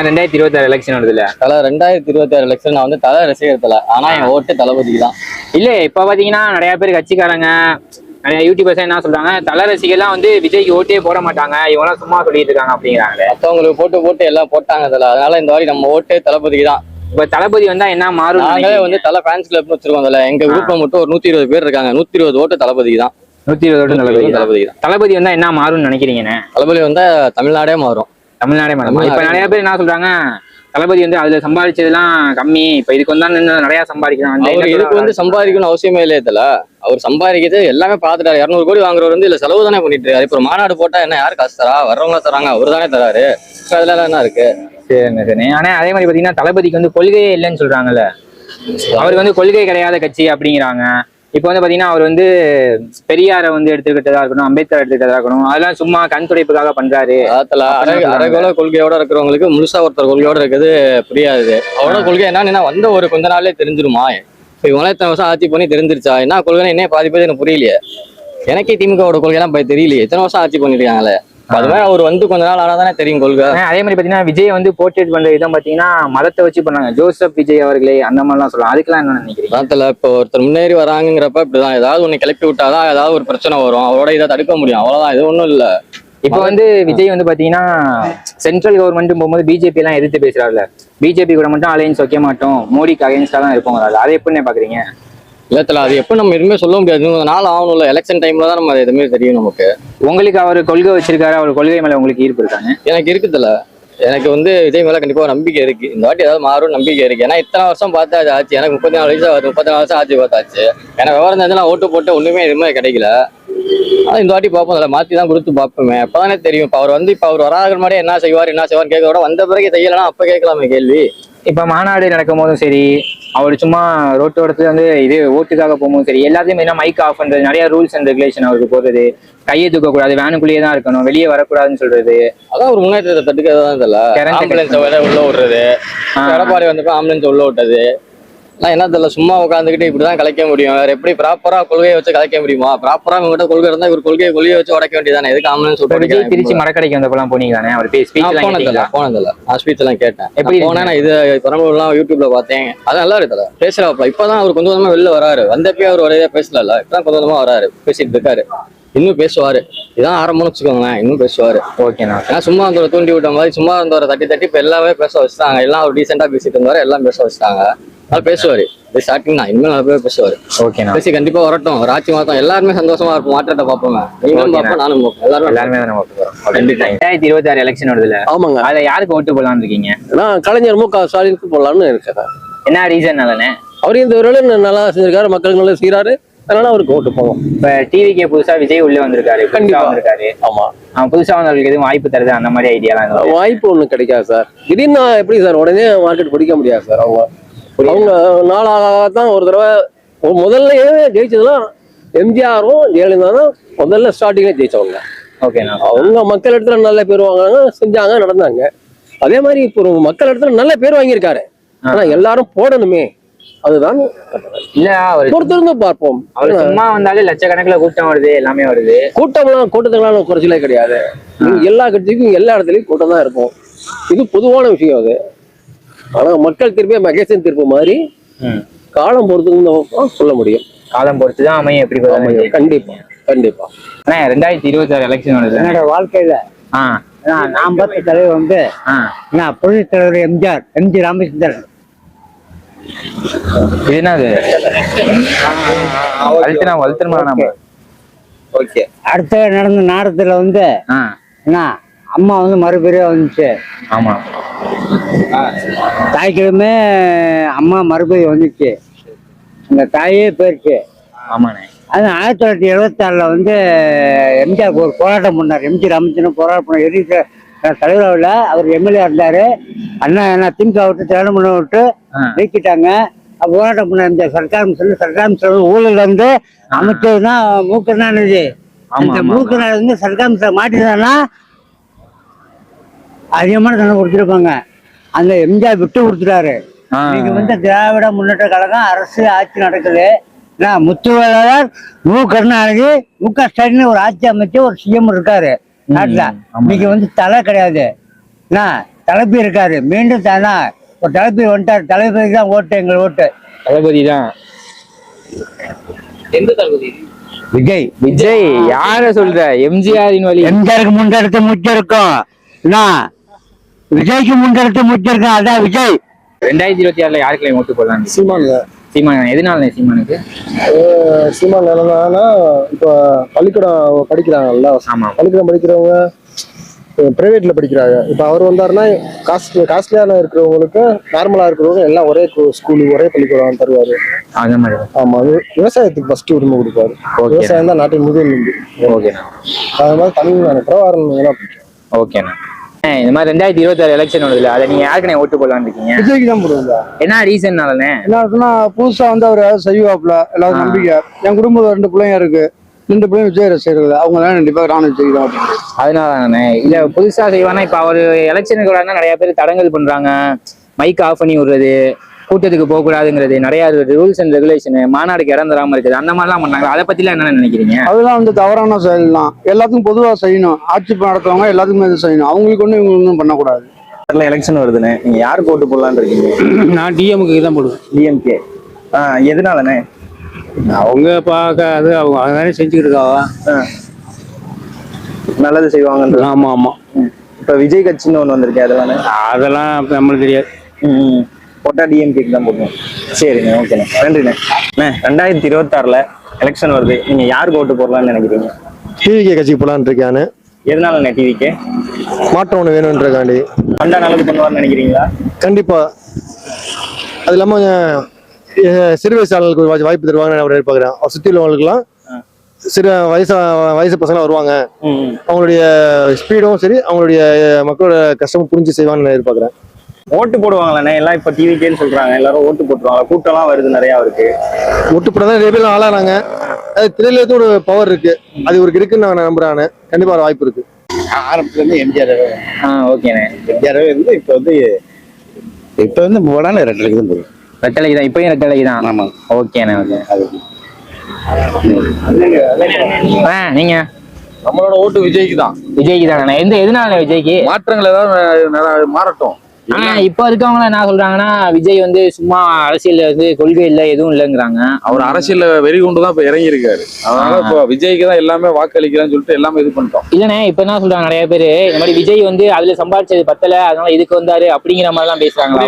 மாதிரி ரெண்டாயிரத்தி இருபத்தாறு எலெக்ஷன் வருதுல்ல? தலை ரெண்டாயிரத்தி இருபத்தி ஆறு லட்சம் நான் வந்து தலை ரசிகர் தலை ஆனா என் ஓட்டு தளபதிக்கு தான் இல்ல இப்ப பாத்தீங்கன்னா நிறைய பேர் கட்சிக்காரங்க நிறைய யூடியூபர்ஸ் என்ன சொல்றாங்க தல ரசிகர்லாம் வந்து விஜய்க்கு ஓட்டே போட மாட்டாங்க இவங்களாம் சும்மா சொல்லிட்டு இருக்காங்க அப்படிங்கிறாங்க மத்தவங்களுக்கு போட்டு போட்டு எல்லாம் போட்டாங்க தலை. அதனால இந்த வாரி நம்ம ஓட்டே தளபதிக்கு தான் இப்ப தளபதி வந்தா என்ன மாறும் நாங்களே வந்து தலை ஃபேன்ஸ் கிளப் வச்சிருக்கோம் தலை. எங்க குரூப்ல மட்டும் ஒரு நூத்தி இருபது பேர் இருக்காங்க. நூத்தி இருபது ஓட்டு தளபதிக்கு தான் நூத்தி இருபது தளபதி தான். தளபதி தான் தளபதி வந்தா என்ன மாறும்னு நினைக்கிறீங்கண்ணே தளபதி வந்தா தமிழ்நாடே மாறும். தமிழ்நாடே மாறும் இப்ப நிறைய பேர் என்ன சொல்றாங்க? தளபதி வந்து அதுல சம்பாதிச்சதெல்லாம் கம்மி. இப்ப இதுக்கு வந்தா நிறைய சம்பாதிக்கலாம். அந்த அவர் இதுக்கு வந்து சம்பாதிக்கணும்னு அவசியமே இல்லையே தல. அவர் சம்பாதிக்கிறது எல்லாமே பார்த்துட்டாரு. இரநூறு கோடி வாங்குறவர் வந்து இல்ல செலவு தானே பண்ணிட்டு இருக்காரு. இப்போ மாநாடு போட்டா என்ன யார் காசு தரா? வர்றவங்க தராங்க. அவர் தானே தராரு. அதுல என்ன இருக்கு? சரிண்ணே சரி ஆனா அதே மாதிரி பாத்தீங்கன்னா தளபதிக்கு வந்து கொள்கையே இல்லைன்னு சொல்றாங்கல்ல. அவருக்கு வந்து கொள்கை கிடையாத கட்சி அப்படிங்கிறாங்க. இப்போ வந்து பாத்தீங்கன்னா அவர் வந்து பெரியாரை வந்து எடுத்துக்கிட்டதா இருக்கணும் அம்பேத்கர் எடுத்துக்கிட்டதா இருக்கணும். அதெல்லாம் சும்மா கண் துடைப்புக்காக பண்றாரு. அரைகோல கொள்கையோட இருக்கிறவங்களுக்கு முழுசா ஒருத்தர் கொள்கையோட இருக்கிறது புரியாது. அவரோட கொள்கை என்னன்னா வந்த ஒரு கொஞ்ச நாள்லயே தெரிஞ்சிருமா? இப்ப இவங்களே இத்தனை வருஷம் ஆட்சி பண்ணி தெரிஞ்சிருச்சா? என்ன கொள்கைன்னு என்ன பாதி பேர் எனக்கு புரியலையே. எனக்கே திமுகவோட கொள்கைலாம் தெரியலையே. எத்தனை வருஷம் ஆட்சி பண்ணிருக்காங்களே. அது மாதிரி அவர் வந்து கொஞ்ச நாள் ஆனா தானே தெரியும் கொள்கை. அதே மாதிரி பாத்தீங்கன்னா விஜய் வந்து போர்ட்ரேட் பண்ற விதம் பாத்தீங்கன்னா மதத்தை வச்சு பண்ணாங்க. ஜோசப் விஜய் அவர்களே அந்த மாதிரிலாம் சொல்லலாம். அதுக்கெல்லாம் என்ன நினைக்கிறீங்க? அதாத்துல இப்போ ஒருத்தர் முன்னேறி வராங்கிறப்ப இப்படிதான். ஏதாவது ஒண்ணு கிளப்பி விட்டாதான் ஏதாவது ஒரு பிரச்சனை வரும். அவரோட இதை தடுக்க முடியும். அவ்வளவுதான். இது ஒண்ணும் இல்ல. இப்போ வந்து விஜய் வந்து பாத்தீங்கன்னா சென்ட்ரல் கவர்மெண்ட் போகும்போது பிஜேபி எல்லாம் எதிர்த்து பேசுறாருல பிஜேபி கூட மட்டும் அலையன்ஸ் வைக்க மாட்டோம். மோடிக்கு அகைன்ஸ்டா தான் இருப்போம். அதை எப்படின்னு பாக்குறீங்க? இல்லத்துல அது எப்ப நம்ம எதுவுமே சொல்ல முடியாது. நாள் ஆகணும்ல. எலெக்ஷன் டைம்ல தான் நம்ம அது எதுவுமே தெரியும் நமக்கு. உங்களுக்கு அவர் கொள்கை வச்சிருக்காரு அவர் கொள்கை மேல உங்களுக்கு ஈர்ப்பு இருக்காங்க எனக்கு இருக்குதுல்ல. எனக்கு வந்து விஜய் மேல கண்டிப்பா ஒரு நம்பிக்கை இருக்கு. இந்த வாட்டி ஏதாவது மாறும் நம்பிக்கை இருக்கு. ஏன்னா இத்தனை வருஷம் பார்த்தா அது ஆச்சு. எனக்கு முப்பத்தி நாலு வயசு ஆகுது. முப்பத்தி நாலு வருஷம் ஆச்சு பார்த்தாச்சு. எனக்கு விவரம் தெரிஞ்சு நான் ஓட்டு போட்டு ஒண்ணுமே எதுவுமே கிடைக்கல. ஆனா இந்த வாட்டி பார்ப்போம். அதில் மாத்தி தான் கொடுத்து பார்ப்போமே. அப்பதானே தெரியும். இப்போ அவர் வந்து இப்போ அவர் வராத முன்னாடி என்ன செய்வார் என்ன செய்வார் கேட்க விட வந்த பிறகு செய்யலைன்னா அப்ப கேட்கலாமே கேள்வி. இப்ப மாநாடு நடக்கும் போதும் சரி அவர் சும்மா ரோட்டோரத்துல வந்து இது ஓட்டுக்காக போகும்போதும் சரி எல்லாத்தையும் என்ன மைக் ஆஃப் பண்றது நிறைய ரூல்ஸ் அண்ட் ரெகுலேஷன் அவருக்கு போடுறது. கையை தூக்க கூடாது வேனுக்குள்ளேயே தான் இருக்கணும் வெளியே வரக்கூடாதுன்னு சொல்றது. அதான் ஒரு முன்னேற்றத்தை தடுக்கிறது தான் தெரியல ஆம்புலன்ஸ் உள்ள விடுறது. எடப்பாடி வந்தப்ப ஆம்புலன்ஸ் உள்ள விட்டது. நான் என்ன தெரியல சும்மா உட்காந்துக்கிட்டு இப்படிதான் கலைக்க முடியும். வேற எப்படி ப்ராப்பரா கொள்கையை வச்சு கலைக்க முடியுமா? ப்ராப்பரா இவங்ககிட்ட கொள்கை இருந்தா இவர் கொள்கையை கொள்கையை வச்சு உடைக்க வேண்டியதானே எதுக்கு ஆம்புலன்ஸ் இப்ப விஜய் திருச்சி விட்டு மரக்கடைக்கு வந்தப்பெல்லாம் போனீங்களானே அவர் ஸ்பீச் நான் போனதில்ல போனதில்ல நான் ஸ்பீச் எல்லாம் கேட்டேன். எப்படி போனேன் நான் இது பெரம்பலூர்லாம் யூடியூப்ல பார்த்தேன். அது நல்லா இருக்குல்ல பேசுறாப்ல இப்பதான் அவர் கொஞ்சம் கொஞ்சமா வெளில வராரு. வந்தப்பயே அவர் ஒரே பேசல இப்பதான் கொஞ்சம் கொஞ்சமா வராரு. பேசிட்டு இருக்காரு. இன்னும் பேசுவாரு. இதான் ஆரம்பம்னு வச்சுக்கோங்களேன் இன்னும் பேசுவாரு. ஓகேண்ணா. ஏன்னா சும்மா அந்த தூண்டி விட்ட மாதிரி சும்மா இருந்தவரை தட்டி தட்டி இப்ப எல்லாமே பேச வச்சுட்டாங்க. எல்லாம் ஒரு டீசெண்டா பேசிட்டு இருந்தாரு எல்லாம் பேச வச்சுட்டாங்க. அது பேசுவாரு. இது ஸ்டார்டிங் தான். இனிமேல் நல்ல பேர் பேசுவாரு. ஓகேண்ணா பேசி கண்டிப்பா வரட்டும். ஒரு ஆட்சி மாத்தம் எல்லாருமே சந்தோஷமா இருப்போம் மாற்றத்தை பார்ப்போங்க நீங்களும் பார்ப்போம் நானும் பார்ப்போம். எல்லாருமே எல்லாருமே தான் ரெண்டாயிரத்தி இருபத்தி ஆறு எலெக்ஷன் வருதுல ஆமாங்க. அதுல யாருக்கு ஓட்டு போடலாம்னு இருக்கீங்க? நான் கலைஞர் மு க ஸ்டாலினுக்கு போடலாம்னு இருக்கேன் என்ன ரீசன் தானே அவர் இந்த வேலை நல்லா செஞ்சிருக்காரு. மக்களுக்கு நல்லா செய்யறாரு அதனால அவருக்கு ஓட்டு போவோம் இப்ப டிவிக்கே புதுசா விஜய் உள்ள வந்திருக்காரு. கண்டிப்பா. வந்திருக்காரு. ஆமா. அவன் புதுசா வந்தவர்களுக்கு எதுவும் வாய்ப்பு தருது? அந்த மாதிரி ஐடியாலாம் எதுவும் வாய்ப்பு ஒண்ணும் கிடைக்காது சார். திடீர்னு எப்படி சார் உடனே மார்க்கெட் பிடிக்க முடியாது சார் அவங்க. அவங்க நாளாக தான் ஒரு தடவை ஒரு முதல்லயே ஜெயிச்சதுலாம் எம்ஜிஆரும் ஜெயலலிதா தான் முதல்ல ஸ்டார்டிங்ல ஜெயிச்சவங்க. ஓகேண்ணா அவங்க மக்கள் இடத்துல நல்ல பேர் வாங்கினாங்க செஞ்சாங்க நடந்தாங்க. அதே மாதிரி இப்போ ஒரு மக்கள் இடத்துல நல்ல பேர் வாங்கியிருக்காரு. ஆனா எல்லாரும் போடணுமே. அதுதான் இல்ல பொறுத்திருந்து பார்ப்போம். அவர் சும்மா வந்தாலே லட்சக்கணக்குல கூட்டம் வருது எல்லாமே வருது. கூட்டம்லாம் கூட்டத்துக்கெல்லாம் குறைச்சலே கிடையாது. எல்லா கட்சிக்கும் எல்லா இடத்துலயும் கூட்டம் தான் இருக்கும். இது பொதுவான விஷயம் அது. ஆனா மக்கள் திருப்பி மகேசன் தீர்ப்பு மாதிரி. காலம் பொறுத்து சொல்ல முடியும் காலம் பொறுத்து தான் அமையும் எப்படி கண்டிப்பா கண்டிப்பா அண்ணா ரெண்டாயிரத்தி இருபத்தி ஆறு எலெக்ஷன் வருது என்னோட வாழ்க்கையில நான் பார்த்த தலைவர் வந்து நான் புரட்சி தலைவர் எம்ஜிஆர் எம்ஜி ராமச்சந்திரன் என்னது வலுத்துருமா நம்ம ஓகே அடுத்த நடந்த நாடகத்துல வந்து என்ன அம்மா வந்து மறுபெரிய வந்துச்சு ஆமா தாய்க்கிழமை அம்மா மறுபடி வந்துச்சு. அந்த தாயே போயிடுச்சு ஆமாண்ணே. அது ஆயிரத்தி தொள்ளாயிரத்தி எழுபத்தாறுல வந்து எம்ஜிஆர் ஒரு போராட்டம் பண்ணார். எம்ஜி ராமச்சந்திரன் போராட்டம் பண்ணார். எதிர்க்க தலைவராவில் அவர் எம்எல்ஏ இருந்தார். அண்ணா என்ன திமுக விட்டு திரையாணம் பண்ண விட்டு. நீக்கிட்டாங்க. போராட்டம் பண்ண இந்த சர்க்கார் சொல்லி சர்க்கார் சொல்லி ஊழல் வந்து அமைச்சர் தான் ஆமா, அந்த ஆமா, மூக்கருணாநிதி வந்து சர்க்கார் மாட்டினான்னா அதிகமான தண்டனை கொடுத்துருப்பாங்க. அந்த எம்ஜிஆர் விட்டு கொடுத்துட்டாரு. நீங்க வந்து திராவிட முன்னேற்ற கழகம் அரசு ஆட்சி நடக்குது. நான் முத்துவேலாளர் மு. கருணாநிதி மு. க. ஸ்டாலின் ஒரு ஆட்சி அமைச்சு ஒரு சிஎம் இருக்காரு. நாட்டுல. இன்னைக்கு வந்து தலை கிடையாது. என்ன தளபதி இருக்காரு. மீண்டும் தானா ஒரு தளபதி வந்துட்டார். தளபதி தான் ஓட்டு எங்கள் ஓட்டு. தளபதி தான். எந்த தளபதி? விஜய். விஜய் யார சொல்ற? எம்ஜிஆரின் வழி. எம்ஜிஆருக்கு முண்டெடுத்து முச்சிருக்கோம் என்ன விஜய்க்கு முண்டெடுத்து முச்சிருக்கோம் அதான் விஜய். ரெண்டாயிரத்தி இருபத்தி ஆறுல யாருக்குள்ள ஓட்டு போடலாம் சீமாங்க சீமான் எதனால சீமானுக்கு? சீமான் என்னன்னா இப்போ பள்ளிக்கூடம் படிக்கிறாங்கல்ல. ஆமா. பள்ளிக்கூடம் படிக்கிறவங்க பிரைவேட்ல படிக்கிறாங்க. இப்போ அவர் வந்தாருன்னா காஸ்ட் காஸ்ட்லியான இருக்கிறவங்களுக்கு நார்மலா இருக்கிறவங்க எல்லாம் ஒரே ஸ்கூலு ஒரே பள்ளிக்கூடம் தருவாரு. அந்த மாதிரி. ஆமா. அது விவசாயத்துக்கு ஃபர்ஸ்ட் உரிமை கொடுப்பாரு. விவசாயம் தான் நாட்டின் முதுகெலும்பு ஓகேண்ணா. அது மாதிரி தமிழ் பிரவாரம் ஓகேண்ணா. இந்த மாதிரி ரெண்டாயிரத்தி இருபத்தி ஆறு எலெக்ஷன் வருதுல அதை நீங்க யாருக்குண்ணே ஓட்டு போடலாம்னு இருக்கீங்க? விஜய்க்கு தான் போடுவாங்க. என்ன ரீசன்னாலண்ணே என்ன இருக்குன்னா புதுசா வந்து அவர் செய்வாப்ல எல்லாரும். நம்பிக்கை. என் குடும்பத்துல ரெண்டு பிள்ளைங்க இருக்கு. ரெண்டு பிள்ளைங்க விஜய் ரசிகர்கள் அவங்க எல்லாம் கண்டிப்பா நானும் விஜய் தான் அதனாலண்ணே இல்ல புதுசா செய்வானா? இப்ப அவர் எலெக்ஷனுக்கு வராங்கன்னா நிறைய பேர் தடங்கல் பண்றாங்க. மைக் ஆஃப் பண்ணி விடுறது. கூட்டத்துக்கு போக கூடாதுங்கிறது நிறைய ரூல்ஸ் அண்ட் ரெகுலேஷன் மாநாடுக்கு இடம் தராம இருக்குது. அந்த மாதிரிலாம் பண்ணாங்க அதை பத்திலாம் என்ன நினைக்கிறீங்க? அதெல்லாம் வந்து தவறான செயல் தான் எல்லாத்துக்கும் பொதுவா செய்யணும். ஆட்சி நடத்துறவங்க எல்லாத்துக்குமே இது செய்யணும். அவங்களுக்கு ஒன்றும் இவங்களுக்கு ஒன்றும் பண்ணக்கூடாது. எலெக்ஷன் வருதுண்ணே. நீங்க யாருக்கு ஓட்டு போடலான்னு இருக்கீங்க? நான் டிஎம்க்கு தான் போடுவேன். டிஎம்கே ஆ எதனாலண்ணே? அவங்க பார்க்க அது அவங்க அதானே செஞ்சுக்கிட்டு இருக்காவா நல்லது செய்வாங்கன்றது. ஆமா ஆமா. இப்ப விஜய் கட்சின்னு ஒண்ணு வந்திருக்கு அதெல்லாம் அதெல்லாம் நம்மளுக்கு தெரியாது. போட்டா டிஎம்கேக்கு தான் போடுவோம் சரிண்ணே ஓகேண்ணே. நன்றிண்ணே. அண்ணே ரெண்டாயிரத்தி இருபத்தாறுல எலெக்ஷன் வருது. நீங்க யாருக்கு ஓட்டு போடலாம்னு நினைக்கிறீங்க? டிவிகே கட்சிக்கு போலான்னு இருக்கேன் எதனாலண்ணே டிவிக்கு மாற்றம் ஒன்று வேணுன்றக்காண்டி பண்டா நல்லது பண்ணுவார்னு நினைக்கிறீங்களா? கண்டிப்பா. அது இல்லாம அஹ், சிறு வயசாளர்களுக்கு ஒரு வாய்ப்பு தருவாங்கன்னு நான் எதிர்பார்க்கிறேன் அவர் சுற்றி உள்ளவங்களுக்குலாம் சிறு வயசா வயசு பசங்க வருவாங்க. அவங்களுடைய ஸ்பீடும் சரி அவங்களுடைய மக்களோட கஷ்டமும் புரிஞ்சு செய்வாங்கன்னு நான் எதிர்பார்க்கிறேன். ஓட்டு போடுவாங்களாண்ணே? எல்லாம் இப்ப டிவிக்கேன்னு சொல்றாங்க. எல்லாரும் ஓட்டு போட்டுருவாங்க. கூட்டம்லாம் வருது நிறைய இருக்கு ஒட்டுப்பட தான் நிறைய பேர் ஆளானாங்க. அது திரையிலேருந்து ஒரு பவர் இருக்கு. அது இவருக்கு இருக்குன்னு நான் நம்புறேன். கண்டிப்பா ஒரு வாய்ப்பு இருக்கு. ஆரம்பத்துல இருந்து எம்ஜிஆர் ஆ ஓகேண்ணே எம்ஜிஆர் இருந்து இப்ப வந்து இப்ப வந்து போடான ரெட்டலைக்கு தான் போகும் ரெட்டலைக்கு தான் இப்பயும் ரெட்டலைக்கு தான் ஆமா. ஓகேண்ணே ஓகே அது. ஆ நீங்க? நம்மளோட ஓட்டு விஜய்க்கு தான். விஜய்க்கு தானே எந்த எதனால விஜய்க்கு? மாற்றங்கள் ஏதாவது மாறட்டும். ஆனா இப்ப இருக்கவங்க என்ன சொல்றாங்கன்னா விஜய் வந்து சும்மா அரசியல்ல வந்து கொள்கை இல்ல எதுவும் இல்லைங்கிறாங்க. அவர் அரசியல்ல வெறி கொண்டு தான் இப்ப இறங்கி இருக்காரு அதனால. இப்போ விஜய்க்கு தான் எல்லாமே வாக்களிக்கிறேன்னு சொல்லிட்டு எல்லாமே இது பண்ணிட்டோம். இல்லண்ணே இப்ப என்ன சொல்றாங்க நிறைய பேரு? இந்த மாதிரி விஜய் வந்து அதுல சம்பாதிச்சது பத்தல அதனால இதுக்கு வந்தாரு அப்படிங்கிற மாதிரி எல்லாம் பேசுறாங்க?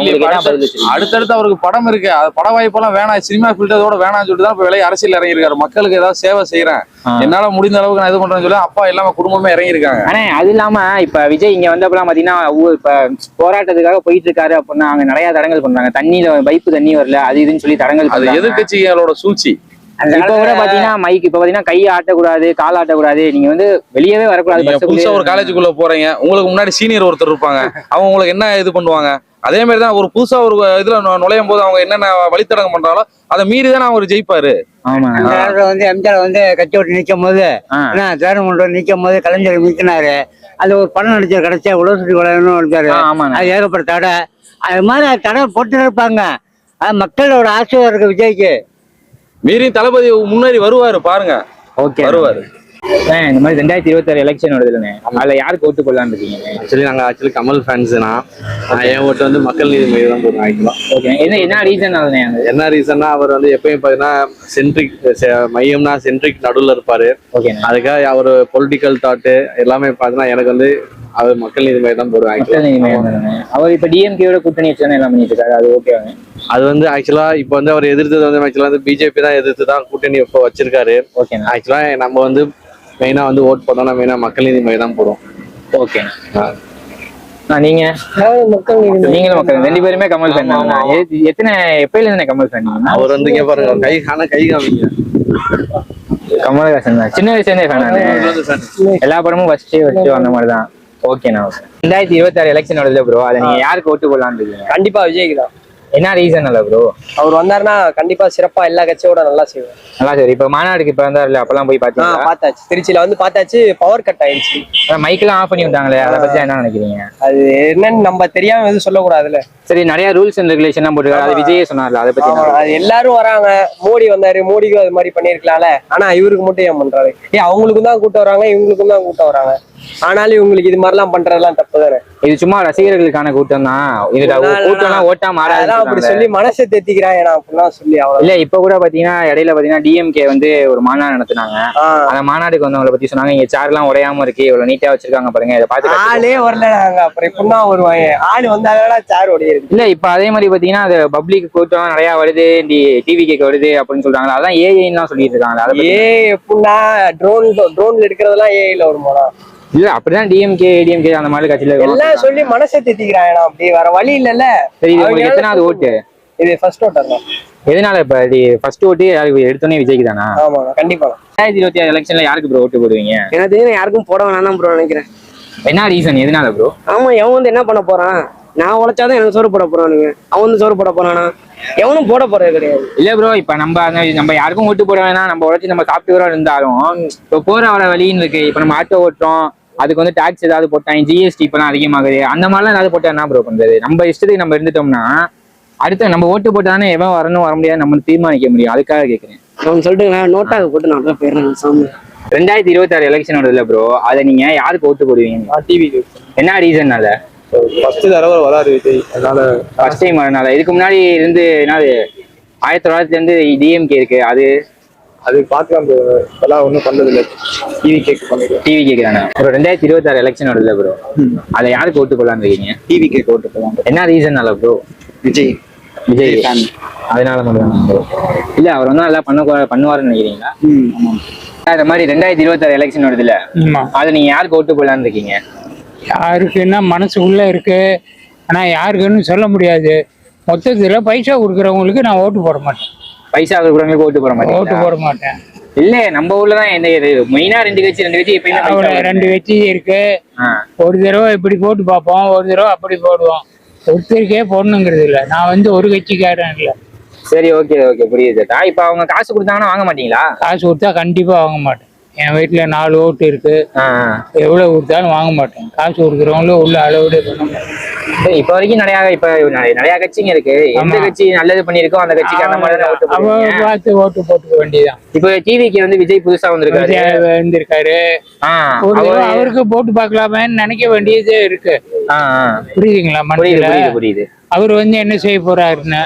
அடுத்தடுத்து அவருக்கு படம் இருக்கு. அது பட வாய்ப்பெல்லாம் வேணாம். சினிமா ஃபீல்டோட வேணாம்னு சொல்லிட்டு தான் இப்ப விலை அரசியல் இறங்கி இருக்காரு மக்களுக்கு ஏதாவது சேவை செய்யறேன். என்னால முடிந்த அளவுக்கு நான் இது பண்றேன்னு சொல்லி அப்பா எல்லாமே குடும்பமே இறங்கி இருக்காங்க ஆனா அது இல்லாம இப்ப விஜய் இங்க வந்தப்பலாம் பாத்தீங்கன்னா இப்ப போராட்டத்துக்காக போயிட்டு இருக்காரு அப்படின்னா அங்க நிறைய தடங்கல் பண்றாங்க தண்ணியில பைப்பு தண்ணி வரல அது இதுன்னு சொல்லி தடங்கல் அது பண்றாங்க. எதிர்கட்சிகளோட சூழ்ச்சி. இப்ப கூட பாத்தீங்கன்னா மைக் இப்ப பாத்தீங்கன்னா கை ஆட்டக்கூடாது கால் ஆட்டக்கூடாது. நீங்க வந்து வெளியவே வரக்கூடாது புதுசா ஒரு காலேஜுக்குள்ள போறீங்க. உங்களுக்கு முன்னாடி சீனியர் ஒருத்தர் இருப்பாங்க. அவங்க உங்களுக்கு என்ன இது பண்ணுவாங்க? அதே மாதிரி தான் ஒரு புதுசா ஒரு இதுல நுழையும் போது அவங்க என்னென்ன வழித்தடங்கம் பண்றாங்களோ அதை மீறி தான் அவர் ஜெயிப்பாரு. ஆமா அந்த நேரத்துல வந்து எம்ஜிஆர் வந்து கட்சி விட்டு நிற்கும் போது தேர்தல் நிற்கும் போது கலைஞர் நிற்கினாரு அது ஒரு படம் நடிச்சர் கிடைச்சா உலகசுடி வளரணும் நடிச்சாரு ஆ, ஆமாண்ணே. அது ஏகப்பட்ட தடை. அது மாதிரி தடை போட்டு இருப்பாங்க. மக்களோட ஆசையா இருக்கு விஜய்க்கு. மீறி தளபதி முன்னேறி வருவாரு பாருங்க. ஓகே. வருவாரு. இந்த மாதிரி ரெண்டாயிரத்தி இருபத்தாறு எலெக்ஷன் வருதுல்லண்ணே. அதுல யாருக்கு ஓட்டு போடலான்னு இருக்கீங்க? ஆக்சுவலி நாங்கள் ஆக்சுவலி கமல் ஃபேன்ஸ்னா என் ஓட்டு வந்து மக்கள் நீதி மையம் தான் ஆக்சுவலாக ஓகே என்ன என்ன ரீசன் அதுனே அது என்ன ரீசன்னா அவர் வந்து எப்பயும் பார்த்தீங்கன்னா சென்ட்ரிக் மையம்னா சென்ட்ரிக் நடுவில் இருப்பாரு. ஓகேண்ணே அதுக்காக அவர் பொலிட்டிக்கல் தாட்டு எல்லாமே பார்த்தீங்கன்னா எனக்கு வந்து அவர் மக்கள் நீதி மையம் தான் போடுவேன் மக்கள் நீதி தானே. அவர் இப்ப டிஎம்கேயோட கூட்டணி வச்சு தானே எல்லாம் பண்ணிட்டு இருக்காரு? அது ஓகே அது வந்து ஆக்சுவலா இப்போ வந்து அவர் எதிர்த்தது வந்து ஆக்சுவலா வந்து பிஜேபி தான் எதிர்த்து தான் கூட்டணி இப்போ வச்சிருக்காரு. ஆக்சுவலா நம்ம வந்து மெயினா வந்து ஓட் போட்டோம்னா மெயினா மக்கள் நீதி மையம் தான் போடுவோம். ஓகே நீங்க? நீங்களும் மக்கள் ரெண்டு பேருமே கமல் ஃபேன் எத்தனை எப்பயில இருந்து கமல் ஃபேன் அவர் வந்து இங்க பாருங்க கை ஆனா கை காமிங்க. கமலஹாசன் தான். சின்ன வயசுல இருந்தே ஃபேன் எல்லா படமும் ஃபர்ஸ்ட் ஃபர்ஸ்ட் அந்த மாதிரி தான் ஓகேண்ணா ஓகே ரெண்டாயிரத்தி இருபத்தாறு எலெக்ஷன் வருதுல ப்ரோ அதை நீங்க யாருக்கு ஓட்டு போடலான்னு இருக்கீங்க? கண்டிப்பா விஜய்க்கு தான். என்ன ரீசன் இல்ல ப்ரோ அவர் வந்தாருன்னா கண்டிப்பா சிறப்பா எல்லா கட்சியோட நல்லா செய்வார். நல்லா சரி இப்ப மாநாடுக்கு இப்ப வந்தாருல அப்பெல்லாம் போய் ஆ பாத்தீங்களா பார்த்தாச்சு. திருச்சியில வந்து பார்த்தாச்சு பவர் கட் ஆயிடுச்சு. மைக்கெல்லாம் ஆஃப் பண்ணி விட்டாங்களே அதை பத்தி என்ன நினைக்கிறீங்க? அது என்னன்னு நம்ம தெரியாம எதுவும் சொல்லக்கூடாதுல்ல. சரி நிறைய ரூல்ஸ் அண்ட் ரெகுலேஷன் போட்டுருக்காரு. அது விஜயே சொன்னார்ல அதை பத்தி? அது எல்லாரும் வராங்க. மோடி வந்தாரு மோடிக்கும் அது மாதிரி பண்ணிருக்கலாம்ல ஆனா இவருக்கு மட்டும் ஏன் பண்றாரு? ஏன் அவங்களுக்கும் தான் கூட்டம் வராங்க இவங்களுக்கும் தான் கூட்டம் வராங்க. ஆனாலும் இவங்களுக்கு இது மாதிரிலாம் பண்றதெல்லாம் தப்பு தானே இது சும்மா ரசிகர்களுக்கான கூட்டம் தான். இதுல கூட்டம் ஓட்டா அதெல்லாம் அப்படி மாறாது சொல்லி மனசை தேத்திக்கிறாங்க அப்படிலாம் சொல்லி அவ்வளவு இல்ல இப்ப கூட பாத்தீங்கன்னா இடையில பாத்தீங்கன்னா டிஎம்கே வந்து ஒரு மாநாடு நடத்துனாங்க. அந்த மாநாடுக்கு வந்தவங்களை பத்தி சொன்னாங்க. இங்க சேர் எல்லாம் உடையாம இருக்கு இவ்வளவு நீட்டா வச்சிருக்காங்க பாருங்க இதை பார்த்து. ஆளே வரல நாங்க அப்புறம் இப்படின்னா வருவாங்க? ஆள் வந்தாங்கன்னா சேர் ஒடியிருக்கு இல்ல இப்ப அதே மாதிரி பாத்தீங்கன்னா அது பப்ளிக் கூட்டம் நிறைய வருது டிவி கேக்கு வருது அப்படின்னு சொல்றாங்க அதான் ஏஐன்னு சொல்லிட்டு இருக்காங்க ஏ எப்படின்னா ட்ரோன் ட்ரோன்ல எடுக்கிறதெல்லாம் ஏஐல வருமாடா. இல்ல அப்படிதான் டிஎம்கே ஏடிஎம்கே அந்த மாதிரி கட்சியில எல்லாம் சொல்லி மனசை தேத்திக்கிறாங்க அப்படி வேற வழி இல்லல்ல. சரி இது உங்களுக்கு எத்தனாவது ஓட்டு? இது ஃபர்ஸ்ட் ஓட்டர் தான் எதனால இப்ப ஃபர்ஸ்ட் ஓட்டு யாருக்கு எடுத்தோன்னே விஜய்க்கு தானா? ஆமாண்ணா கண்டிப்பா. ரெண்டாயிரத்தி இருபத்தி ஆறு எலெக்ஷன்ல யாருக்கு ப்ரோ ஓட்டு போடுவீங்க? எனக்கு நான் யாருக்கும் போட வேணாம் தான் ப்ரோ நினைக்கிறேன். என்ன ரீசன் எதனால ப்ரோ ஆமா எவன் வந்து என்ன பண்ண போறான்? நான் உழைச்சாதான் எனக்கு சோறு போட போறானுங்க அவன் வந்து சோறு போட போறானா? எவனும் போட போறது கிடையாது. இல்ல ப்ரோ இப்ப நம்ம நம்ம யாருக்கும் ஓட்டு போட வேணாம். நம்ம உழைச்சி நம்ம சாப்பிட்டு வர இருந்தாலும் இப்போ போற வர வழின்னு இருக்கு. இப்ப நம்ம ஆட்டோ ஓட்டுறோம். அதுக்கு வந்து டாக்ஸ் ஏதாவது போட்டாங்க ஜிஎஸ்டி இப்பெல்லாம் அதிகமாகுது. அந்த மாதிரிலாம் ஏதாவது போட்டா என்ன ப்ரோ பண்றது? நம்ம இஷ்டத்துக்கு நம்ம இருந்துட்டோம்னா அடுத்து நம்ம ஓட்டு போட்டாதானே எவன் வரணும் வர முடியாது நம்ம தீர்மானிக்க முடியும். அதுக்காக கேக்குறேன். அவன் சொல்லிட்டு நான் நோட்டாக போட்டு நான் போயிடுறேன் சாமி. ரெண்டாயிரத்தி இருபத்தி ஆறு எலெக்ஷன் வருதுல ப்ரோ அதை நீங்க யாருக்கு ஓட்டு போடுவீங்க? டிவி என்ன ரீசன்னால ஃபர்ஸ்ட் தடவை வராரு விஜய் அதனால ஃபர்ஸ்ட் டைம் வரனால இதுக்கு முன்னாடி இருந்து என்னது ஆயிரத்தி தொள்ளாயிரத்துல இருந்து டிஎம்கே இருக்கு. அது அது பார்க்கலாம் bro. இப்பெல்லாம் ஒன்றும் பண்றது இல்லை டிவி கேக் பண்ணிடுவோம் டிவி கேக்குறாங்க ஒரு ரெண்டாயிரத்தி இருபத்தி ஆறு எலெக்ஷன் வருதுல ப்ரோ அதை யாருக்கு ஓட்டு போடலான்னு இருக்கீங்க? டிவி கேக் ஓட்டு போகலாம் என்ன ரீசன்னால ப்ரோ விஜய். விஜய். அதனால மட்டும் bro. இல்ல அவர் வந்து நல்லா பண்ண பண்ணுவாருன்னு நினைக்கிறீங்களா? அந்த மாதிரி ரெண்டாயிரத்தி இருபத்தி ஆறு எலெக்ஷன் வருதுல அதை நீங்க யாருக்கு ஓட்டு போடலான்னு இருக்கீங்க? யாருக்குன்னா மனசுக்குள்ள இருக்கு? ஆனா யாருக்குன்னு சொல்ல முடியாது. மொத்தத்துல பைசா கொடுக்குறவங்களுக்கு நான் ஓட்டு போட மாட்டேன். பைசா கொடுக்குறவங்களுக்கு ஓட்டு போட ஓட்டு மாட்டீங்க போட மாட்டேன். இல்ல நம்ம ஊர்ல தான் எந்த இது? மெயினா ரெண்டு கட்சி ரெண்டு கட்சி எப்பயுமே. ரெண்டு கட்சி இருக்கு. ஒரு தடவை இப்படி போட்டு பார்ப்போம் ஒரு தடவை அப்படி போடுவோம். ஒருத்தருக்கே போடணுங்கிறது இல்லை. நான் வந்து ஒரு கட்சிக்காரன் இல்லை. சரி ஓகே ஓகே புரியுது இப்ப அவங்க காசு கொடுத்தாங்கன்னா வாங்க மாட்டீங்களா? காசு கொடுத்தா கண்டிப்பா வாங்க மாட்டேன். என் வீட்டுல நாலு ஓட்டு இருக்கு. எவ்வளவு கொடுத்தாலும் வாங்க மாட்டேன். காசு கொடுக்குறவங்களும் உள்ள அளவுடே பண்ண மாட்டேன் இப்ப வரைக்கும் நிறைய இப்ப நிறைய- கட்சிங்க இருக்கு. எந்த. கட்சி நல்லது பண்ணிருக்கோ அந்த கட்சிக்கு அந்த மாதிரி. பார்த்து ஓட்டு போட்டுக்க வேண்டியதுதான். இப்ப டிவிக்கு வந்து விஜய் புதுசா வந்திருக்காரு. வந்திருக்காரு. அவருக்கு போட்டு பார்க்கலாமேன்னு நினைக்க வேண்டியது இருக்கு. புரியுதுங்களா புரியுது புரியுது அவர் வந்து என்ன செய்ய போறாருன்னு.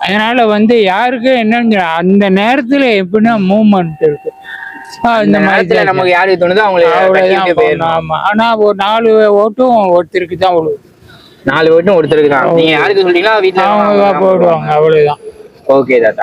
அதனால வந்து யாருக்கு என்னன்னு அந்த நேரத்துல எப்படின்னா மூவ்மெண்ட் இருக்கு. இந்த இந்த நேரத்துல நமக்கு யாருக்கு தோணுதோ அவங்களை. ஆமா ஆனா ஒரு நாலு ஓட்டும் ஒருத்தருக்கு தான் நாலு ஓட்டும் ஒருத்தருக்கு தான். நீங்க யாருக்கு சொல்றீங்களோ வீட்டுல போடுவாங்க அவ்வளவுதான். ஓகே தாத்தா.